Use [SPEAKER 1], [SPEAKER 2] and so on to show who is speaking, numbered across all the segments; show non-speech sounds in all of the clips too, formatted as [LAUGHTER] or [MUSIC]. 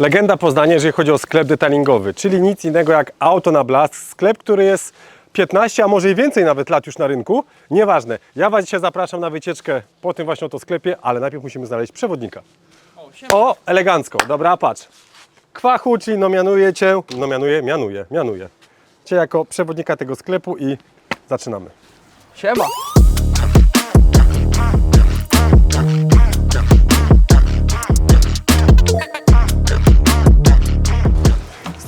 [SPEAKER 1] Legenda Poznania, jeżeli chodzi o sklep detailingowy, czyli nic innego jak auto na blask, sklep, który jest 15, a może i więcej nawet lat już na rynku. Nieważne. Ja Was dzisiaj zapraszam na wycieczkę po tym właśnie oto sklepie, ale najpierw musimy znaleźć przewodnika. O, elegancko. Dobra, patrz. Kwachu, czyli no mianuję Cię, no mianuję, mianuję, mianuję Cię jako przewodnika tego sklepu i zaczynamy.
[SPEAKER 2] Siema.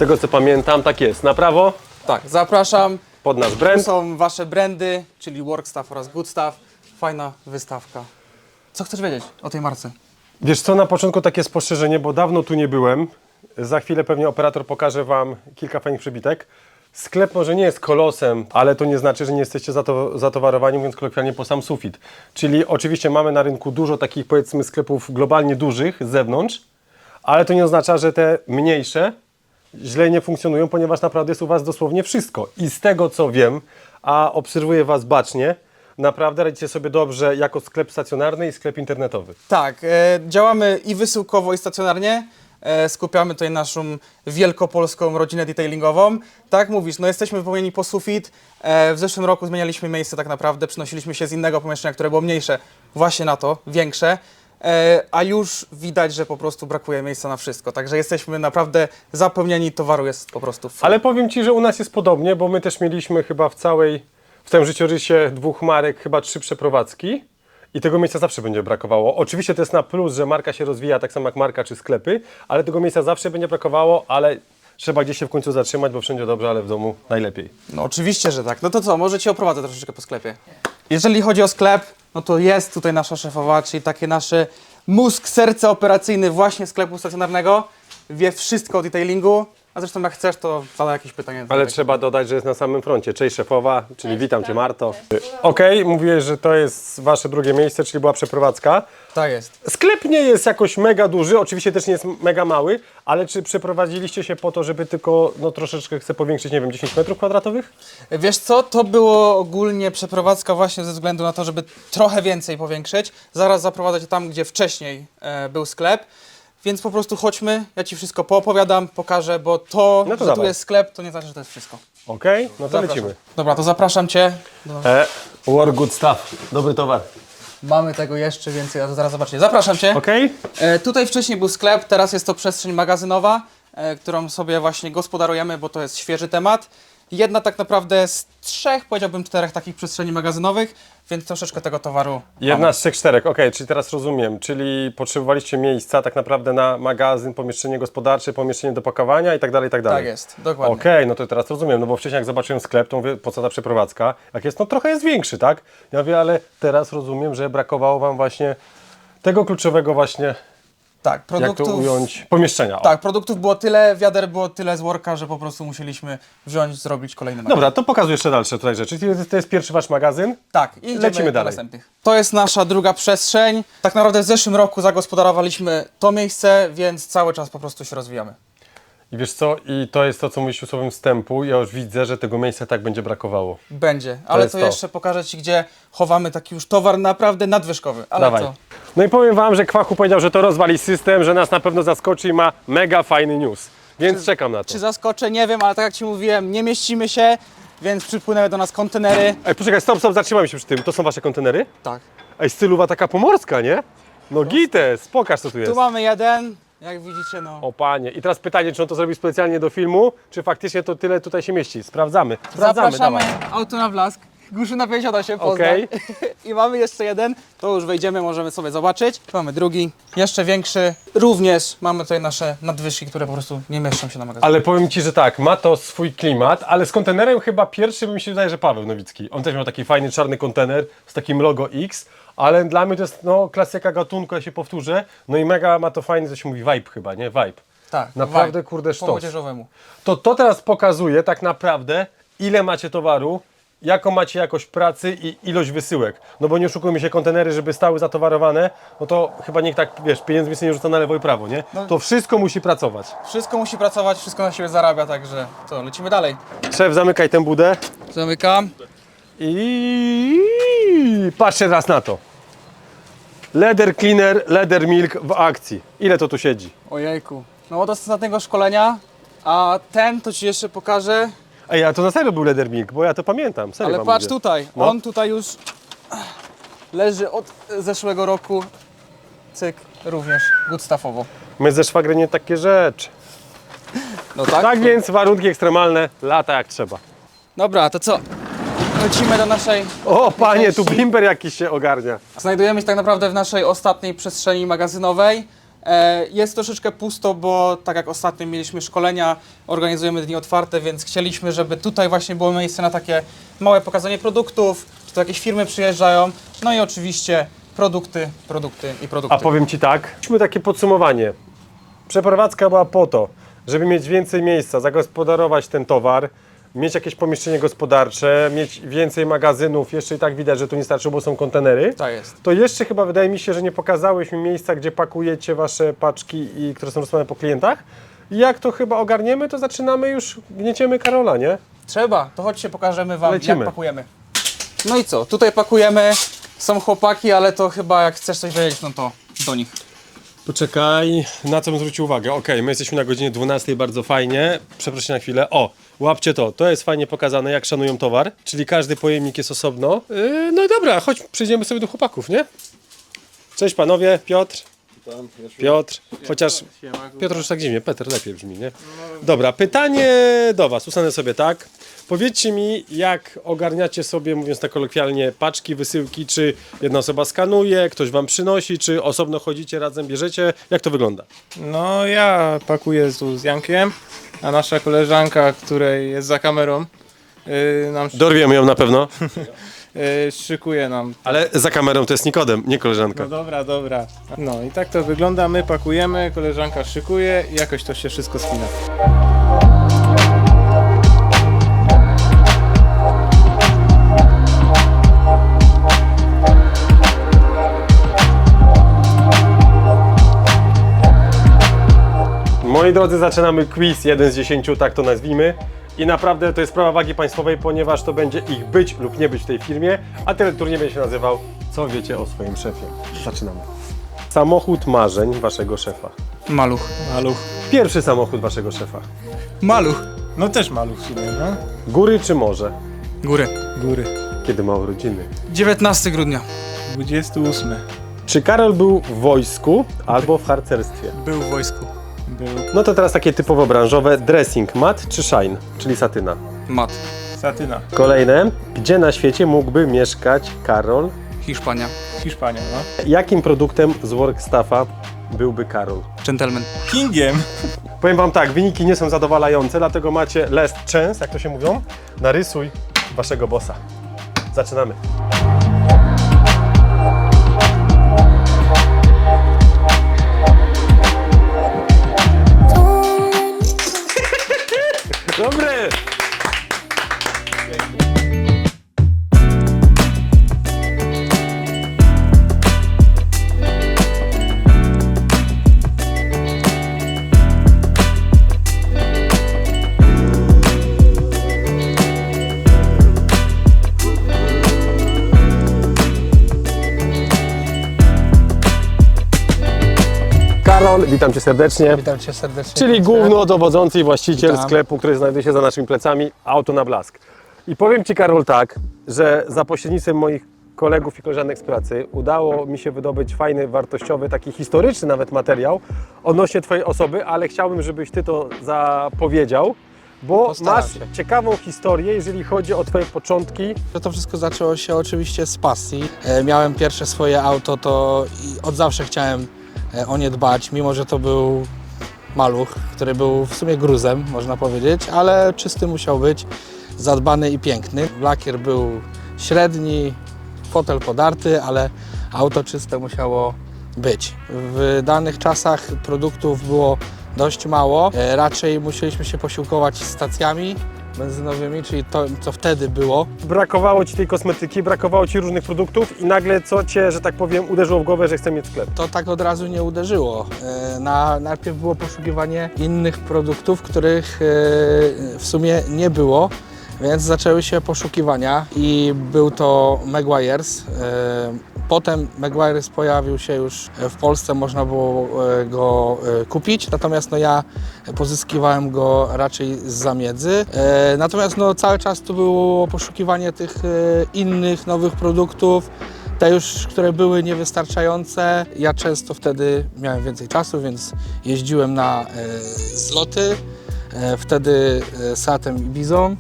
[SPEAKER 1] Tego co pamiętam, tak jest. Na prawo,
[SPEAKER 2] Tak, zapraszam.
[SPEAKER 1] pod nasz
[SPEAKER 2] Tu
[SPEAKER 1] brand.
[SPEAKER 2] są wasze brandy, czyli Work Stuff oraz Good Stuff. Fajna wystawka. Co chcesz wiedzieć o tej marce?
[SPEAKER 1] Wiesz co, na początku takie spostrzeżenie, bo dawno tu nie byłem. Za chwilę pewnie operator pokaże Wam kilka fajnych przebitek. Sklep może nie jest kolosem, ale to nie znaczy, że nie jesteście zato- zatowarowani, mówiąc kolokwialnie, po sam sufit. Czyli oczywiście mamy na rynku dużo takich, powiedzmy, sklepów globalnie dużych z zewnątrz, ale to nie oznacza, że te mniejsze źle nie funkcjonują, ponieważ naprawdę jest u Was dosłownie wszystko. I z tego co wiem, a obserwuję Was bacznie, naprawdę radzicie sobie dobrze jako sklep stacjonarny i sklep internetowy.
[SPEAKER 2] Tak, e, działamy i wysyłkowo, i stacjonarnie. E, skupiamy tutaj naszą wielkopolską rodzinę detailingową. Tak mówisz, no jesteśmy wypełnieni po sufit. E, w zeszłym roku zmienialiśmy miejsce tak naprawdę, przenosiliśmy się z innego pomieszczenia, które było mniejsze, właśnie na to, większe. E, a już widać, że po prostu brakuje miejsca na wszystko. Także jesteśmy naprawdę zapełnieni, towaru jest po prostu full.
[SPEAKER 1] Ale powiem Ci, że u nas jest podobnie, bo my też mieliśmy chyba w całej, w tym życiorysie dwóch marek, chyba trzy przeprowadzki i tego miejsca zawsze będzie brakowało. Oczywiście to jest na plus, że marka się rozwija tak samo jak marka czy sklepy, ale tego miejsca zawsze będzie brakowało, ale trzeba gdzieś się w końcu zatrzymać, bo wszędzie dobrze, ale w domu najlepiej.
[SPEAKER 2] No oczywiście, że tak. No to co, może Cię oprowadzę troszeczkę po sklepie. Jeżeli chodzi o sklep, no to jest tutaj nasza szefowa, czyli takie nasze mózg, serce operacyjny właśnie sklepu stacjonarnego. Wie wszystko o detailingu, a zresztą jak chcesz, to zadaj jakieś pytanie.
[SPEAKER 1] Ale trzeba dodać, że jest na samym froncie. Cześć szefowa, czyli witam Cię Marto. Okej, mówiłeś, że to jest Wasze drugie miejsce, czyli była przeprowadzka.
[SPEAKER 2] Tak jest.
[SPEAKER 1] Sklep nie jest jakoś mega duży, oczywiście też nie jest mega mały, ale czy przeprowadziliście się po to, żeby tylko no, troszeczkę chcę powiększyć, nie wiem, 10 metrów kwadratowych?
[SPEAKER 2] Wiesz co, to było ogólnie przeprowadzka właśnie ze względu na to, żeby trochę więcej powiększyć. Zaraz zaprowadzę Cię tam, gdzie wcześniej e, był sklep. Więc po prostu chodźmy, ja Ci wszystko poopowiadam, pokażę, bo to,
[SPEAKER 1] No to
[SPEAKER 2] że tu
[SPEAKER 1] dawaj.
[SPEAKER 2] jest sklep, to nie znaczy, że to jest wszystko.
[SPEAKER 1] Okej, no to
[SPEAKER 2] Zapraszam.
[SPEAKER 1] lecimy.
[SPEAKER 2] Dobra, to zapraszam Cię. do-
[SPEAKER 1] E, war good stuff, dobry towar.
[SPEAKER 2] Mamy tego jeszcze więcej, a to zaraz zobaczycie. Zapraszam Cię.
[SPEAKER 1] Okej?
[SPEAKER 2] E, tutaj wcześniej był sklep, teraz jest to przestrzeń magazynowa, e, którą sobie właśnie gospodarujemy, bo to jest świeży temat. Jedna tak naprawdę z trzech, powiedziałbym czterech takich przestrzeni magazynowych, więc troszeczkę tego towaru
[SPEAKER 1] Jedna z trzech czterech, okej, czyli teraz rozumiem, czyli potrzebowaliście miejsca tak naprawdę na magazyn, pomieszczenie gospodarcze, pomieszczenie do pakowania i tak dalej, i tak dalej.
[SPEAKER 2] Tak jest, dokładnie.
[SPEAKER 1] Okej, no to teraz rozumiem, no bo wcześniej jak zobaczyłem sklep, to mówię, po co ta przeprowadzka? Jak jest, no trochę jest większy, tak? Ja mówię, ale teraz rozumiem, że brakowało Wam właśnie tego kluczowego właśnie,
[SPEAKER 2] Tak,
[SPEAKER 1] jak to
[SPEAKER 2] produktów,
[SPEAKER 1] ująć, pomieszczenia. o.
[SPEAKER 2] tak, produktów było tyle, wiader było tyle z worka, że po prostu musieliśmy wziąć, zrobić kolejny magazyn.
[SPEAKER 1] Dobra, to pokazuj jeszcze dalsze tutaj rzeczy. To jest pierwszy Wasz magazyn.
[SPEAKER 2] Tak, i
[SPEAKER 1] Lecimy dalej.
[SPEAKER 2] następnych. To jest nasza druga przestrzeń. Tak naprawdę w zeszłym roku zagospodarowaliśmy to miejsce, więc cały czas po prostu się rozwijamy.
[SPEAKER 1] I wiesz co, i to jest to, co mówisz w słowem wstępu. Ja już widzę, że tego miejsca tak będzie brakowało.
[SPEAKER 2] Będzie, ale
[SPEAKER 1] jest
[SPEAKER 2] to,
[SPEAKER 1] to.
[SPEAKER 2] jeszcze pokażę Ci, gdzie chowamy taki już towar naprawdę nadwyżkowy. Ale
[SPEAKER 1] Dawaj.
[SPEAKER 2] to
[SPEAKER 1] No i powiem Wam, że Kwachu powiedział, że to rozwali system, że nas na pewno zaskoczy i ma mega fajny news. Więc czekam na to.
[SPEAKER 2] czy zaskoczę, nie wiem, ale tak jak Ci mówiłem, nie mieścimy się, więc przypłynęły do nas kontenery.
[SPEAKER 1] Ej, poczekaj, stop, stop, zatrzymaj się przy tym. To są Wasze kontenery?
[SPEAKER 2] Tak.
[SPEAKER 1] Ej, stylowa taka pomorska, nie? No gites, pokaż co tu jest.
[SPEAKER 2] Tu mamy jeden, jak widzicie, no.
[SPEAKER 1] O panie. I teraz pytanie, czy on to zrobił specjalnie do filmu, czy faktycznie to tyle tutaj się mieści? Sprawdzamy. Sprawdzamy,
[SPEAKER 2] Zapraszamy,
[SPEAKER 1] dawaj.
[SPEAKER 2] auto na blask. Guszyna 50 się pozna.
[SPEAKER 1] Okej. [LAUGHS]
[SPEAKER 2] I mamy jeszcze jeden, to już wejdziemy, możemy sobie zobaczyć. Mamy drugi, jeszcze większy. Również mamy tutaj nasze nadwyżki, które po prostu nie mieszczą się na magazynie.
[SPEAKER 1] Ale powiem Ci, że tak, ma to swój klimat, ale z kontenerem chyba pierwszy mi się wydaje, że Paweł Nowicki. On też miał taki fajny czarny kontener z takim logo X, ale dla mnie to jest no, klasyka gatunku, ja się powtórzę. No i mega ma to fajny, co się mówi, vibe chyba, nie? Vibe.
[SPEAKER 2] Tak,
[SPEAKER 1] Naprawdę,
[SPEAKER 2] vibe.
[SPEAKER 1] kurde,
[SPEAKER 2] Po
[SPEAKER 1] sztos.
[SPEAKER 2] młodzieżowemu.
[SPEAKER 1] To to teraz pokazuje tak naprawdę, ile macie towaru, jaką macie jakość pracy i ilość wysyłek. No bo nie oszukujmy się, kontenery, żeby stały zatowarowane, no to chyba nikt tak, wiesz, pieniędzmi sobie nie rzuca na lewo i prawo, nie?
[SPEAKER 2] No.
[SPEAKER 1] To wszystko musi pracować.
[SPEAKER 2] Wszystko musi pracować, wszystko na siebie zarabia, także co, lecimy dalej.
[SPEAKER 1] Szef, zamykaj tę budę.
[SPEAKER 2] Zamykam.
[SPEAKER 1] I patrzcie teraz na to. Leather cleaner, leather milk w akcji. Ile to tu siedzi?
[SPEAKER 2] Ojejku. No od ostatniego szkolenia, a ten to Ci jeszcze pokażę,
[SPEAKER 1] Ej, a to na serio był Ledermilk, bo ja to pamiętam. Serio
[SPEAKER 2] ale
[SPEAKER 1] wam
[SPEAKER 2] patrz
[SPEAKER 1] mówię.
[SPEAKER 2] tutaj,
[SPEAKER 1] No.
[SPEAKER 2] on tutaj już leży od zeszłego roku, cyk, również Gustavowo.
[SPEAKER 1] My ze szwagrem nie takie rzeczy.
[SPEAKER 2] No
[SPEAKER 1] Tak, więc warunki ekstremalne, lata jak trzeba.
[SPEAKER 2] Dobra, to co? Lecimy do naszej
[SPEAKER 1] O, panie, tu bimber jakiś się ogarnia.
[SPEAKER 2] Znajdujemy się tak naprawdę w naszej ostatniej przestrzeni magazynowej. E, Jest troszeczkę pusto, bo tak jak ostatnio mieliśmy szkolenia, organizujemy dni otwarte, więc chcieliśmy, żeby tutaj właśnie było miejsce na takie małe pokazanie produktów, czy to jakieś firmy przyjeżdżają, no i oczywiście produkty, produkty i produkty.
[SPEAKER 1] A powiem Ci tak, mieliśmy takie podsumowanie. Przeprowadzka była po to, żeby mieć więcej miejsca, zagospodarować ten towar, mieć jakieś pomieszczenie gospodarcze, mieć więcej magazynów, jeszcze i tak widać, że tu nie starczy, bo są kontenery.
[SPEAKER 2] Tak jest.
[SPEAKER 1] To jeszcze chyba wydaje mi się, że nie pokazałyśmy miejsca, gdzie pakujecie Wasze paczki, i które są rozsłane po klientach. I jak to chyba ogarniemy, to zaczynamy już, gnieciemy Karola, nie?
[SPEAKER 2] Trzeba, to chodźcie pokażemy Wam
[SPEAKER 1] Lecimy.
[SPEAKER 2] jak pakujemy. No i co, tutaj pakujemy, są chłopaki, ale to chyba jak chcesz coś wiedzieć, no to do nich.
[SPEAKER 1] Poczekaj, na co bym zwrócił uwagę? Okej, my jesteśmy na godzinie 12, bardzo fajnie. Przepraszam na chwilę. O, łapcie to. To jest fajnie pokazane, jak szanują towar. Czyli każdy pojemnik jest osobno. Yy, no i dobra, chodź, przejdziemy sobie do chłopaków, nie? Cześć panowie, Piotr. Piotr, chociaż Piotr już tak dziwnie, Peter lepiej brzmi, nie? Dobra, pytanie do Was, ustanę sobie tak. Powiedzcie mi, jak ogarniacie sobie, mówiąc tak kolokwialnie, paczki, wysyłki, czy jedna osoba skanuje, ktoś Wam przynosi, czy osobno chodzicie, razem bierzecie, jak to wygląda?
[SPEAKER 3] No ja pakuję tu z Jankiem, a nasza koleżanka, której jest za kamerą, yy, nam
[SPEAKER 1] Dorwiemy ją na pewno, [LAUGHS]
[SPEAKER 3] yy, szykuje nam.
[SPEAKER 1] ale za kamerą to jest Nikodem, nie koleżanka.
[SPEAKER 3] No dobra, dobra. No i tak to wygląda, my pakujemy, koleżanka szykuje i jakoś to się wszystko spina.
[SPEAKER 1] Moi drodzy, zaczynamy quiz 1 z 10, tak to nazwijmy. I naprawdę to jest sprawa wagi państwowej, ponieważ to będzie ich być lub nie być w tej firmie, a teleturniej będzie się nazywał Co wiecie o swoim szefie? Zaczynamy. Samochód marzeń waszego szefa.
[SPEAKER 2] Maluch.
[SPEAKER 3] Maluch.
[SPEAKER 1] Pierwszy samochód waszego szefa.
[SPEAKER 2] Maluch.
[SPEAKER 3] No też maluch w sumie, no.
[SPEAKER 1] Góry czy morze?
[SPEAKER 2] Góry.
[SPEAKER 3] Góry.
[SPEAKER 1] Kiedy ma urodziny?
[SPEAKER 2] 19 grudnia.
[SPEAKER 3] 28.
[SPEAKER 1] Czy Karol był w wojsku albo w harcerstwie?
[SPEAKER 2] Był w wojsku.
[SPEAKER 3] Był
[SPEAKER 1] No to teraz takie typowo branżowe. Dressing, mat czy shine, czyli satyna.
[SPEAKER 2] Mat.
[SPEAKER 3] Satyna.
[SPEAKER 1] Kolejne. Gdzie na świecie mógłby mieszkać Karol?
[SPEAKER 2] Hiszpania.
[SPEAKER 3] Hiszpania, no.
[SPEAKER 1] Jakim produktem z Workstaffa byłby Karol?
[SPEAKER 2] Gentleman.
[SPEAKER 3] Kingiem.
[SPEAKER 1] Powiem Wam tak, wyniki nie są zadowalające, dlatego macie last chance, jak to się mówią. Narysuj Waszego bossa. Zaczynamy. Karol, witam Cię serdecznie.
[SPEAKER 2] Witam Cię serdecznie.
[SPEAKER 1] Czyli głównodowodzący i właściciel
[SPEAKER 2] Witam.
[SPEAKER 1] sklepu, który znajduje się za naszymi plecami, Auto na Blask. I powiem Ci, Karol, tak, że za pośrednictwem moich kolegów i koleżanek z pracy udało mi się wydobyć fajny, wartościowy, taki historyczny nawet materiał odnośnie Twojej osoby, ale chciałbym, żebyś Ty to zapowiedział, bo
[SPEAKER 4] Postaram
[SPEAKER 1] masz
[SPEAKER 4] się.
[SPEAKER 1] ciekawą historię, jeżeli chodzi o Twoje początki.
[SPEAKER 4] Że To wszystko zaczęło się oczywiście z pasji. E, miałem pierwsze swoje auto, to od zawsze chciałem o nie dbać, mimo że to był maluch, który był w sumie gruzem, można powiedzieć, ale czysty musiał być, zadbany i piękny. Lakier był średni, fotel podarty, ale auto czyste musiało być. W danych czasach produktów było dość mało. E, Raczej musieliśmy się posiłkować stacjami benzynowymi, czyli to, co wtedy było.
[SPEAKER 1] Brakowało Ci tej kosmetyki, brakowało Ci różnych produktów i nagle co Cię, że tak powiem, uderzyło w głowę, że chcę mieć sklep.
[SPEAKER 4] To tak od razu nie uderzyło. E, Na, najpierw było poszukiwanie innych produktów, których e, w sumie nie było, więc zaczęły się poszukiwania i był to Maguire's. E, Potem Maguire's pojawił się już w Polsce, można było e, go e, kupić, natomiast no ja pozyskiwałem go raczej z zamiedzy. E, Natomiast no cały czas to było poszukiwanie tych e, innych, nowych produktów, te już, które były niewystarczające. Ja często wtedy miałem więcej czasu, więc jeździłem na e, zloty, e, wtedy e, Seatem i Bizą.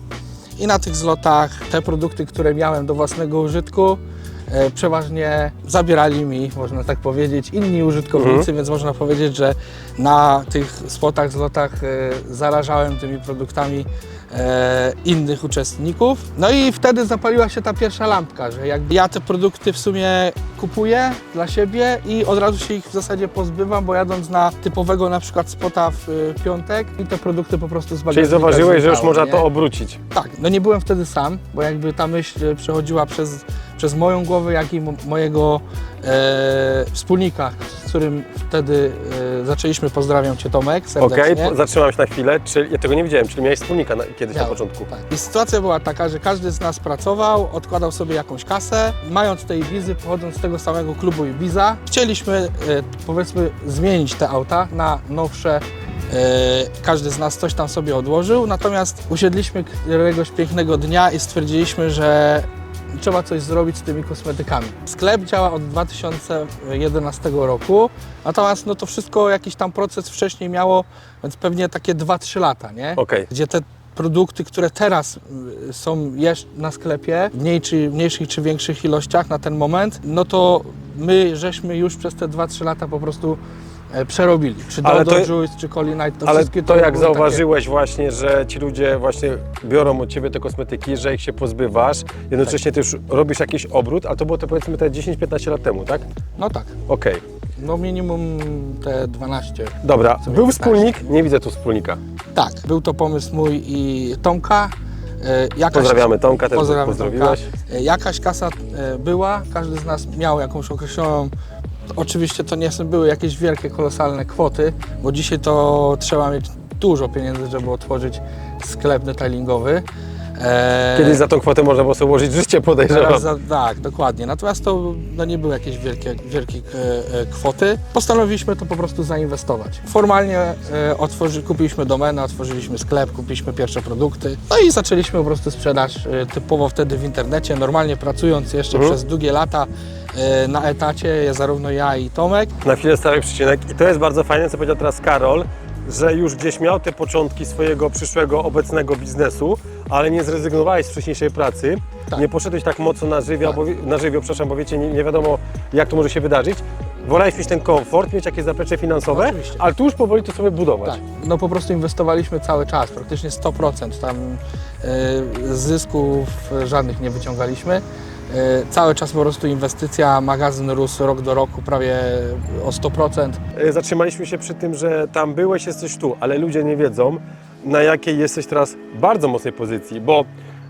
[SPEAKER 4] I na tych zlotach te produkty, które miałem do własnego użytku, e, przeważnie zabierali mi, można tak powiedzieć, inni użytkownicy, więc można powiedzieć, że na tych spotach, zlotach e, zarażałem tymi produktami e, innych uczestników. No i wtedy zapaliła się ta pierwsza lampka, że jakby ja te produkty w sumie kupuję dla siebie i od razu się ich w zasadzie pozbywam, bo jadąc na typowego na przykład spota w piątek i te produkty po prostu z
[SPEAKER 1] Czyli zauważyłeś, że już można
[SPEAKER 4] nie?
[SPEAKER 1] to obrócić.
[SPEAKER 4] Tak, no nie byłem wtedy sam, bo jakby ta myśl przechodziła przez, przez moją głowę, jak i mo- mojego e, wspólnika, z którym wtedy e, zaczęliśmy. Pozdrawiam Cię Tomek
[SPEAKER 1] Okej,
[SPEAKER 4] serdecznie.
[SPEAKER 1] zatrzymam się na chwilę. Czyli, ja tego nie widziałem, czyli miałeś wspólnika na, kiedyś na
[SPEAKER 4] Miałem,
[SPEAKER 1] początku.
[SPEAKER 4] Tak. I sytuacja była taka, że każdy z nas pracował, odkładał sobie jakąś kasę. Mając te Ibizy, pochodząc z tego samego klubu Ibiza, chcieliśmy e, powiedzmy zmienić te auta na nowsze. E, każdy z nas coś tam sobie odłożył, natomiast usiedliśmy któregoś pięknego dnia i stwierdziliśmy, że trzeba coś zrobić z tymi kosmetykami. Sklep działa od 2011 roku, natomiast no to wszystko jakiś tam proces wcześniej miało, więc pewnie takie 2-3 lata, nie?
[SPEAKER 1] Okej.
[SPEAKER 4] gdzie te produkty, które teraz y, są na sklepie, w mniej czy, mniejszych czy większych ilościach na ten moment, no to my żeśmy już przez te 2-3 lata po prostu przerobili. Czy
[SPEAKER 1] Ale
[SPEAKER 4] Dodo
[SPEAKER 1] to-
[SPEAKER 4] Juice, czy Colinite, to
[SPEAKER 1] Ale
[SPEAKER 4] wszystkie
[SPEAKER 1] to jak
[SPEAKER 4] były takie-
[SPEAKER 1] zauważyłeś właśnie, że ci ludzie właśnie biorą od Ciebie te kosmetyki, że ich się pozbywasz, jednocześnie Ty już robisz jakiś obrót, ale to było to powiedzmy te 10-15 lat temu, tak?
[SPEAKER 4] No tak,
[SPEAKER 1] Okej,
[SPEAKER 4] no minimum te 12.
[SPEAKER 1] dobra. Był
[SPEAKER 4] 15.
[SPEAKER 1] wspólnik, nie widzę tu wspólnika.
[SPEAKER 4] Tak, był to pomysł mój i Tomka. E, Jakaś,
[SPEAKER 1] Pozdrawiamy Tomka, też
[SPEAKER 4] Pozdrawiamy. Tomka. E, Jakaś kasa e, była, każdy z nas miał jakąś określoną. Oczywiście to nie były jakieś wielkie, kolosalne kwoty, bo dzisiaj to trzeba mieć dużo pieniędzy, żeby otworzyć sklep detailingowy. E,
[SPEAKER 1] Kiedyś za tą kwotę można było sobie ułożyć życie, podejrzewam.
[SPEAKER 4] Za, tak, dokładnie. Natomiast to no, nie były jakieś wielkie, wielkie e, kwoty. Postanowiliśmy to po prostu zainwestować. Formalnie e, otworzy, kupiliśmy domenę, otworzyliśmy sklep, kupiliśmy pierwsze produkty. No i zaczęliśmy po prostu sprzedaż e, typowo wtedy w internecie, normalnie pracując jeszcze
[SPEAKER 1] Mhm.
[SPEAKER 4] przez długie lata na etacie, zarówno ja i Tomek.
[SPEAKER 1] Na chwilę stały przycinek i to jest bardzo fajne, co powiedział teraz Karol, że już gdzieś miał te początki swojego przyszłego, obecnego biznesu, ale nie zrezygnowałeś z wcześniejszej pracy,
[SPEAKER 4] Tak.
[SPEAKER 1] nie poszedłeś tak mocno na żywioł,
[SPEAKER 4] Tak.
[SPEAKER 1] bo, na żywioł przepraszam, bo wiecie, nie, nie wiadomo jak to może się wydarzyć. Wolałeś mieć ten komfort, mieć jakieś zaplecze finansowe,
[SPEAKER 4] Oczywiście.
[SPEAKER 1] ale tu już powoli to sobie budować.
[SPEAKER 4] Tak, no po prostu inwestowaliśmy cały czas, praktycznie 100%. Tam e, zysków żadnych nie wyciągaliśmy. E, cały czas po prostu inwestycja, magazyn rósł rok do roku prawie o 100%.
[SPEAKER 1] E, Zatrzymaliśmy się przy tym, że tam byłeś, jesteś tu, ale ludzie nie wiedzą, na jakiej jesteś teraz bardzo mocnej pozycji, bo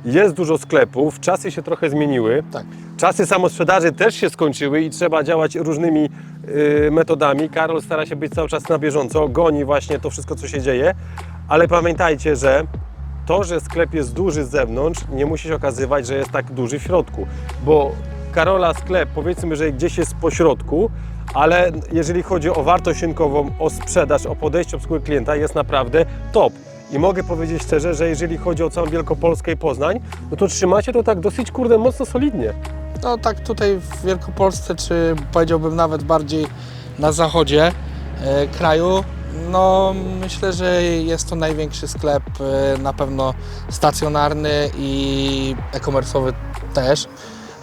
[SPEAKER 1] jest dużo sklepów, czasy się trochę zmieniły.
[SPEAKER 4] Tak.
[SPEAKER 1] Czasy samosprzedaży też się skończyły i trzeba działać różnymi y, metodami. Karol stara się być cały czas na bieżąco, goni właśnie to wszystko, co się dzieje, ale pamiętajcie, że to, że sklep jest duży z zewnątrz, nie musi się okazywać, że jest tak duży w środku, bo Karola sklep powiedzmy, że gdzieś jest po środku, ale jeżeli chodzi o wartość rynkową, o sprzedaż, o podejście obsługi klienta, jest naprawdę top. I mogę powiedzieć szczerze, że jeżeli chodzi o całą Wielkopolskę i Poznań, no to trzymacie to tak dosyć, kurde, mocno solidnie.
[SPEAKER 4] No tak tutaj w Wielkopolsce, czy powiedziałbym nawet bardziej na zachodzie e, kraju, no myślę, że jest to największy sklep e, na pewno stacjonarny i e-commerce'owy też.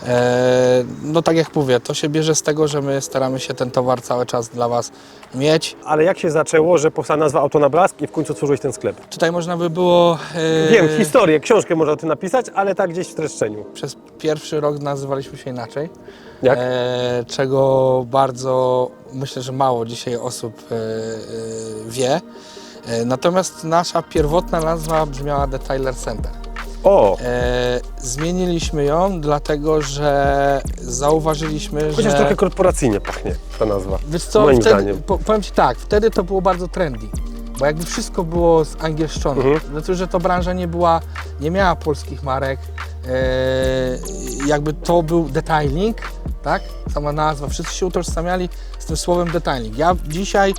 [SPEAKER 4] E, no tak jak mówię, to się bierze z tego, że my staramy się ten towar cały czas dla Was mieć.
[SPEAKER 1] Ale jak się zaczęło, że powstała nazwa Auto na Blask i w końcu otworzyłeś ten sklep?
[SPEAKER 4] Tutaj można by było... e,
[SPEAKER 1] Wiem, historię, książkę można o tym napisać, ale tak gdzieś w streszczeniu.
[SPEAKER 4] Przez pierwszy rok nazywaliśmy się inaczej.
[SPEAKER 1] Jak?
[SPEAKER 4] E, czego bardzo myślę, że mało dzisiaj osób e, e, wie. E, natomiast nasza pierwotna nazwa brzmiała Detailer Center.
[SPEAKER 1] O,
[SPEAKER 4] E, zmieniliśmy ją dlatego, że zauważyliśmy,
[SPEAKER 1] chociaż
[SPEAKER 4] że...
[SPEAKER 1] trochę korporacyjnie pachnie ta nazwa.
[SPEAKER 4] Wiesz co,
[SPEAKER 1] moim
[SPEAKER 4] wtedy,
[SPEAKER 1] zdaniem.
[SPEAKER 4] po, powiem Ci tak, wtedy to było bardzo trendy, bo jakby wszystko było zangielszczone,
[SPEAKER 1] Mhm.
[SPEAKER 4] znaczy, że to branża nie była, nie miała polskich marek, e, jakby to był detailing, tak? Sama nazwa, wszyscy się utożsamiali z tym słowem detailing. Ja dzisiaj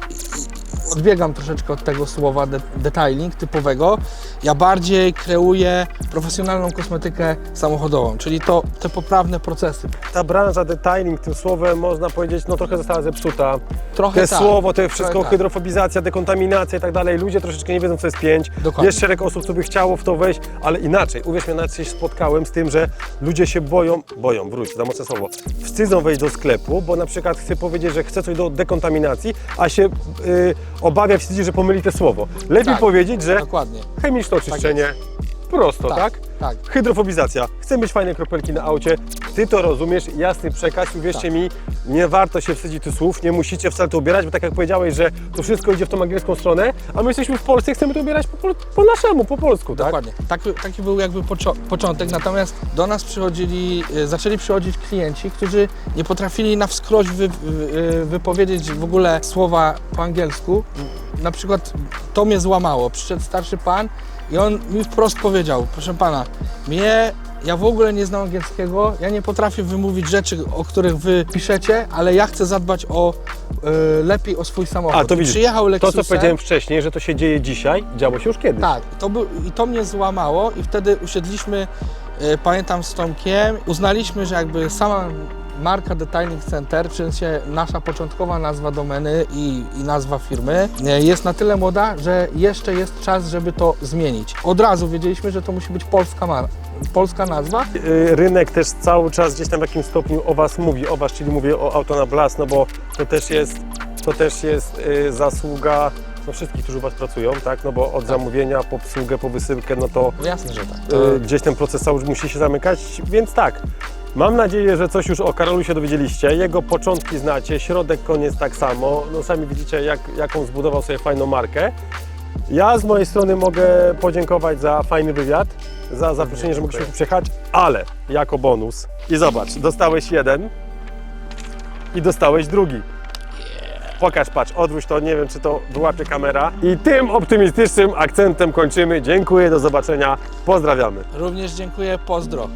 [SPEAKER 4] odbiegam troszeczkę od tego słowa de detailing typowego. Ja bardziej kreuję profesjonalną kosmetykę samochodową, czyli to te poprawne procesy.
[SPEAKER 1] Ta branża detailing tym słowem można powiedzieć, no trochę została zepsuta.
[SPEAKER 4] Trochę
[SPEAKER 1] Te
[SPEAKER 4] tak,
[SPEAKER 1] słowo, to wszystko,
[SPEAKER 4] tak.
[SPEAKER 1] hydrofobizacja, dekontaminacja i tak dalej. Ludzie troszeczkę nie wiedzą, co jest pięć.
[SPEAKER 4] Dokładnie.
[SPEAKER 1] Jest szereg osób, co by chciało w to wejść, ale inaczej. Uwierz mi, nawet się spotkałem z tym, że ludzie się boją, boją, wróć, za mocne słowo, wstydzą wejść do sklepu, bo na przykład chce powiedzieć, że chce coś do dekontaminacji, a się y, obawia, wstydzi, że pomyli te słowo. Lepiej
[SPEAKER 4] Tak.
[SPEAKER 1] powiedzieć, że
[SPEAKER 4] Dokładnie.
[SPEAKER 1] chemiczne oczyszczenie, prosto, tak?
[SPEAKER 4] Tak, tak.
[SPEAKER 1] Hydrofobizacja. Chcę mieć fajne kropelki na aucie. Ty to rozumiesz, jasny przekaz. Uwierzcie
[SPEAKER 4] Tak.
[SPEAKER 1] mi, nie warto się wstydzić tych słów, nie musicie wcale to ubierać, bo tak jak powiedziałeś, że to wszystko idzie w tą angielską stronę, a my jesteśmy w Polsce chcemy to ubierać po, po naszemu, po polsku, tak?
[SPEAKER 4] Dokładnie. Tak, taki był jakby początek, natomiast do nas przychodzili, e, zaczęli przychodzić klienci, którzy nie potrafili na wskroś wy, wy, wypowiedzieć w ogóle słowa po angielsku. Na przykład to mnie złamało. Przyszedł starszy pan i on mi wprost powiedział, proszę pana, mnie ja w ogóle nie znam angielskiego, ja nie potrafię wymówić rzeczy, o których wy piszecie, ale ja chcę zadbać o e, lepiej o swój samochód.
[SPEAKER 1] A, to
[SPEAKER 4] I
[SPEAKER 1] widzisz,
[SPEAKER 4] Przyjechał
[SPEAKER 1] To,
[SPEAKER 4] Lexusem.
[SPEAKER 1] co powiedziałem wcześniej, że to się dzieje dzisiaj, działo się już kiedyś.
[SPEAKER 4] Tak, to był, i to mnie złamało i wtedy usiedliśmy, e, pamiętam z Tomkiem, uznaliśmy, że jakby sama marka Detailing Center, sensie nasza początkowa nazwa domeny i, i nazwa firmy e, jest na tyle młoda, że jeszcze jest czas, żeby to zmienić. Od razu wiedzieliśmy, że to musi być polska, mar- polska nazwa.
[SPEAKER 1] Y, Rynek też cały czas gdzieś tam w jakimś stopniu o Was mówi, o Was, czyli mówię o Auto na Blast, no bo to też jest, to też jest y, zasługa no, wszystkich, którzy u Was pracują, tak? No bo od zamówienia po obsługę, po wysyłkę, no to
[SPEAKER 4] jasne, że tak. To,
[SPEAKER 1] gdzieś ten proces cały musi się zamykać, więc tak. Mam nadzieję, że coś już o Karolu się dowiedzieliście. Jego początki znacie, środek, koniec tak samo. No sami widzicie, jak, jaką zbudował sobie fajną markę. Ja z mojej strony mogę podziękować za fajny wywiad, za zaproszenie, że mogliśmy tu przyjechać, ale jako bonus. I zobacz, dostałeś jeden i dostałeś drugi. Pokaż, patrz, odwróć to, nie wiem czy to wyłapie kamera. I tym optymistycznym akcentem kończymy. Dziękuję, do zobaczenia, pozdrawiamy.
[SPEAKER 4] również dziękuję, pozdro.